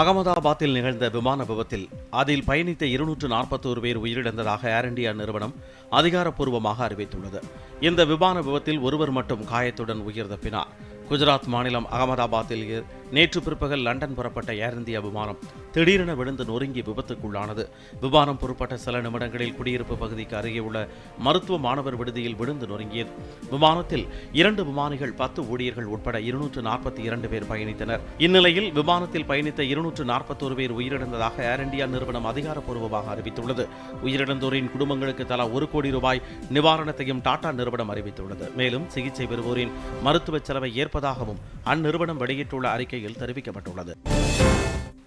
அகமதாபாத்தில் நிகழ்ந்த விமான விபத்தில் அதில் பயணித்த இருநூற்று நாற்பத்தோரு பேர் உயிரிழந்ததாக ஏர் இந்தியா நிறுவனம் அதிகாரப்பூர்வமாக அறிவித்துள்ளது. இந்த விமான விபத்தில் ஒருவர் மட்டும் காயத்துடன் உயிர் தப்பினார் குஜராத் மாநிலம் அகமதாபாத்தில் நேற்று பிற்பகல் லண்டன் புறப்பட்ட ஏர் இந்தியா விமானம் திடீரென விழுந்து நொறுங்கி விபத்துக்குள்ளானது. விமானம் புறப்பட்ட சில நிமிடங்களில் குடியிருப்பு பகுதிக்கு அருகே உள்ள மருத்துவ மாணவர் விடுதியில் விழுந்து நொறுங்கியது. விமானத்தில் இரண்டு விமானிகள் பத்து ஊழியர்கள் உட்பட இருநூற்று நாற்பத்தி இரண்டு பேர் பயணித்தனர். இந்நிலையில் விமானத்தில் பயணித்த இருநூற்று நாற்பத்தோரு பேர் உயிரிழந்ததாக ஏர் இந்தியா நிறுவனம் அதிகாரப்பூர்வமாக அறிவித்துள்ளது. உயிரிழந்தோரின் குடும்பங்களுக்கு தலா ஒரு கோடி ரூபாய் நிவாரணத்தையும் டாடா நிறுவனம் அறிவித்துள்ளது. மேலும் சிகிச்சை பெறுவோரின் மருத்துவ செலவை ஏற்பதாகவும் அந்நிறுவனம் வெளியிட்டுள்ள அறிக்கை அறிக்கையில் தெரிவிக்கப்பட்டுள்ளது.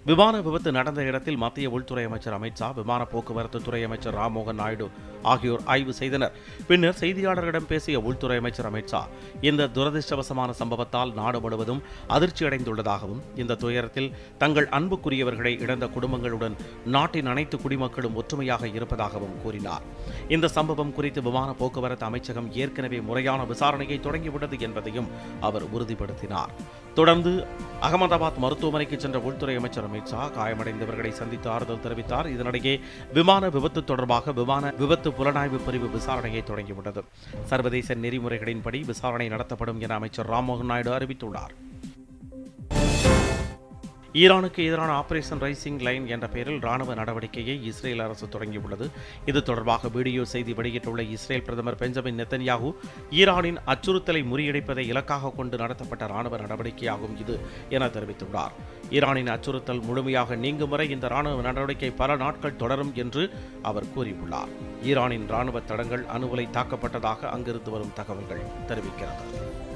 விமான விபத்து நடந்த இடத்தில் மத்திய உள்துறை அமைச்சர் அமித் ஷா விமான போக்குவரத்து துறை அமைச்சர் ராம்மோகன் நாயுடு ஆகியோர் ஆய்வு செய்தனர். பின்னர் செய்தியாளர்களிடம் பேசிய உள்துறை அமைச்சர் அமித் ஷா இந்த துரதிருஷ்டவசமான சம்பவத்தால் நாடு முழுவதும் அதிர்ச்சியடைந்துள்ளதாகவும் இந்த துயரத்தில் தங்கள் அன்புக்குரியவர்களை இழந்த குடும்பங்களுடன் நாட்டின் அனைத்து குடிமக்களும் ஒற்றுமையாக இருப்பதாகவும் கூறினார். இந்த சம்பவம் குறித்து விமான போக்குவரத்து அமைச்சகம் ஏற்கனவே முறையான விசாரணையை தொடங்கியுள்ளது என்பதையும் அவர் உறுதிப்படுத்தினார். தொடர்ந்து அகமதாபாத் மருத்துவமனைக்கு சென்ற உள்துறை அமைச்சர் அமித் ஷா காயமடைந்தவர்களை சந்தித்து ஆறுதல் தெரிவித்தார். இதனிடையே விமான விபத்து தொடர்பாக விமான விபத்து புலனாய்வு பிரிவு விசாரணையை தொடங்கியுள்ளது. சர்வதேச நெறிமுறைகளின்படி விசாரணை நடத்தப்படும் என அமைச்சர் ராம்மோகன் நாயுடு அறிவித்துள்ளார். ஈரானுக்கு எதிரான ஆபரேஷன் ரைசிங் லைன் என்ற பெயரில் ராணுவ நடவடிக்கையை இஸ்ரேல் அரசு தொடங்கியுள்ளது. இது தொடர்பாக வீடியோ செய்தி வெளியிட்டுள்ள இஸ்ரேல் பிரதமர் பெஞ்சமின் நெத்தன்யாகு ஈரானின் அச்சுறுத்தலை முறியடிப்பதை இலக்காக கொண்டு நடத்தப்பட்ட ராணுவ நடவடிக்கையாகும் இது என தெரிவித்துள்ளார். ஈரானின் அச்சுறுத்தல் முழுமையாக நீங்கும் வரை இந்த ராணுவ நடவடிக்கை பல நாட்கள் தொடரும் என்று அவர் கூறியுள்ளார். ஈரானின் ராணுவ தடங்கள் அணுவலை தாக்கப்பட்டதாக அங்கிருந்து வரும் தகவல்கள் தெரிவிக்கிறது.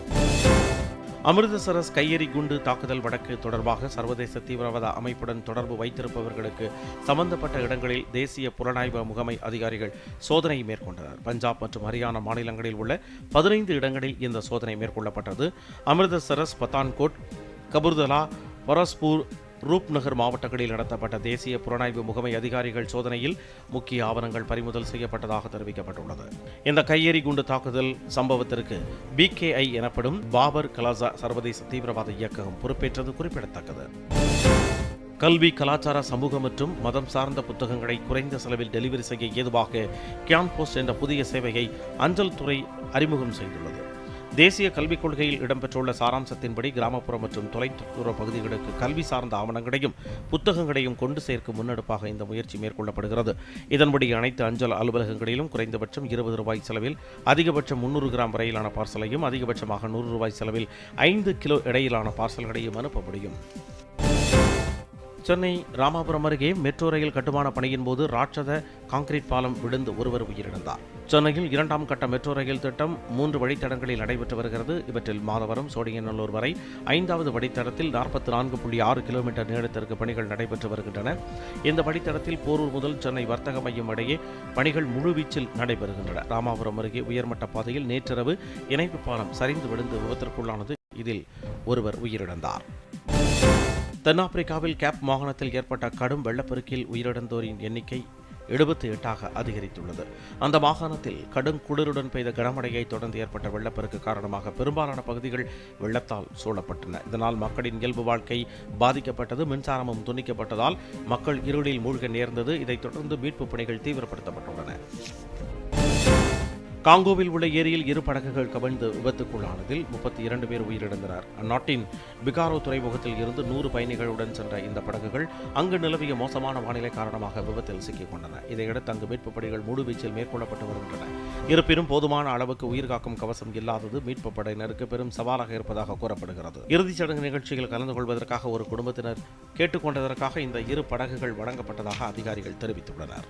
அமிர்தசரஸ் கையெறி குண்டு தாக்குதல் வழக்கு தொடர்பாக சர்வதேச தீவிரவாத அமைப்புடன் தொடர்பு வைத்திருப்பவர்களுக்கு சம்பந்தப்பட்ட இடங்களில் தேசிய புலனாய்வு முகமை அதிகாரிகள் சோதனை மேற்கொண்டனர். பஞ்சாப் மற்றும் ஹரியானா மாநிலங்களில் உள்ள பதினைந்து இடங்களில் இந்த சோதனை மேற்கொள்ளப்பட்டது. அமிர்தசரஸ் பத்தான்கோட் கபூர்தலா பரஸ்பூர் ரூப்நகர் மாவட்டங்களில் நடத்தப்பட்ட தேசிய புலனாய்வு முகமை அதிகாரிகள் சோதனையில் முக்கிய ஆவணங்கள் பறிமுதல் செய்யப்பட்டதாக தெரிவிக்கப்பட்டுள்ளது. இந்த கையெறி குண்டு தாக்குதல் சம்பவத்திற்கு பிகேஐ எனப்படும் பாபர் கலாசா சர்வதேச தீவிரவாத இயக்கம் பொறுப்பேற்றது குறிப்பிடத்தக்கது. கல்வி கலாச்சார சமூக மற்றும் மதம் சார்ந்த புத்தகங்களை குறைந்த செலவில் டெலிவரி செய்ய ஏதுவாக கியான் என்ற புதிய சேவையை அஞ்சல் துறை அறிமுகம் செய்துள்ளது. தேசிய கல்விக் கொள்கையில் இடம்பெற்றுள்ள சாராம்சத்தின்படி கிராமப்புற மற்றும் தொலைதூர பகுதிகளுக்கு கல்வி சார்ந்த ஆவணங்களையும் புத்தகங்களையும் கொண்டு சேர்க்கும் முன்னெடுப்பாக இந்த முயற்சி மேற்கொள்ளப்படுகிறது. இதன்படி அனைத்து அஞ்சல் அலுவலகங்களிலும் குறைந்தபட்சம் இருபது ரூபாய் செலவில் அதிகபட்சம் முன்னூறு கிராம் வரையிலான பார்சலையும் அதிகபட்சமாக நூறு ரூபாய் செலவில் ஐந்து கிலோ இடையிலான பார்சல்களையும் அனுப்ப முடியும். சென்னை ராமாபுரம் அருகே மெட்ரோ ரயில் கட்டுமான பணியின் போது ராட்சத கான்கிரீட் பாலம் விழுந்து ஒருவர் உயிரிழந்தார். சென்னையில் இரண்டாம் கட்ட மெட்ரோ ரயில் திட்டம் மூன்று வழித்தடங்களில் நடைபெற்று வருகிறது. இவற்றில் மாதவரம் சோழிங்கநல்லூர் வரை ஐந்தாவது வழித்தடத்தில் நாற்பத்தி நான்கு புள்ளி ஆறு கிலோமீட்டர் நீளத்திற்கு பணிகள் நடைபெற்று வருகின்றன. இந்த வழித்தடத்தில் போரூர் முதல் சென்னை வர்த்தக மையம் இடையே பணிகள் முழுவீச்சில் நடைபெறுகின்றன. ராமாபுரம் அருகே உயர்மட்ட பாதையில் நேற்றிரவு இணைப்பு பாலம் சரிந்து விழுந்து விபத்திற்குள்ளானது. இதில் ஒருவர் உயிரிழந்தார். தென்னாப்பிரிக்காவில் கேப் மாகாணத்தில் ஏற்பட்ட கடும் வெள்ளப்பெருக்கில் உயிரிழந்தோரின் எண்ணிக்கை எழுபத்தி எட்டாக அதிகரித்துள்ளது. அந்த மாகாணத்தில் கடும் குளிருடன் பெய்த கனமழையை தொடர்ந்து ஏற்பட்ட வெள்ளப்பெருக்கு காரணமாக பெரும்பாலான பகுதிகள் வெள்ளத்தால் சூழப்பட்டன. இதனால் மக்களின் இயல்பு வாழ்க்கை பாதிக்கப்பட்டது மின்சாரமும் துண்டிக்கப்பட்டதால் மக்கள் இருளில் மூழ்க நேர்ந்தது. இதைத் தொடர்ந்து மீட்புப் பணிகள் தீவிரப்படுத்தப்பட்டுள்ளன. காங்கோவில் உள்ள ஏரியில் இரு படகுகள் கவிழ்ந்து விபத்துக்குள்ளானதில் முப்பத்தி இரண்டு பேர் உயிரிழந்தனர். அந்நாட்டின் பிகாரோ துறைமுகத்தில் இருந்து நூறு பயணிகளுடன் சென்ற இந்த படகுகள் அங்கு நிலவிய மோசமான வானிலை காரணமாக விபத்தில் சிக்கிக் கொண்டன இதையடுத்து அங்கு மீட்புப் பணிகள் முழுவீச்சில் மேற்கொள்ளப்பட்டு வருகின்றன. இருப்பினும் போதுமான அளவுக்கு உயிர்காக்கும் கவசம் இல்லாதது மீட்புப் படையினருக்கு பெரும் சவாலாக இருப்பதாக கூறப்படுகிறது. இறுதிச் சடங்கு நிகழ்ச்சியில் கலந்து கொள்வதற்காக ஒரு குடும்பத்தினர் கேட்டுக்கொண்டதற்காக இந்த இரு படகுகள் வழங்கப்பட்டதாக அதிகாரிகள் தெரிவித்துள்ளனர்.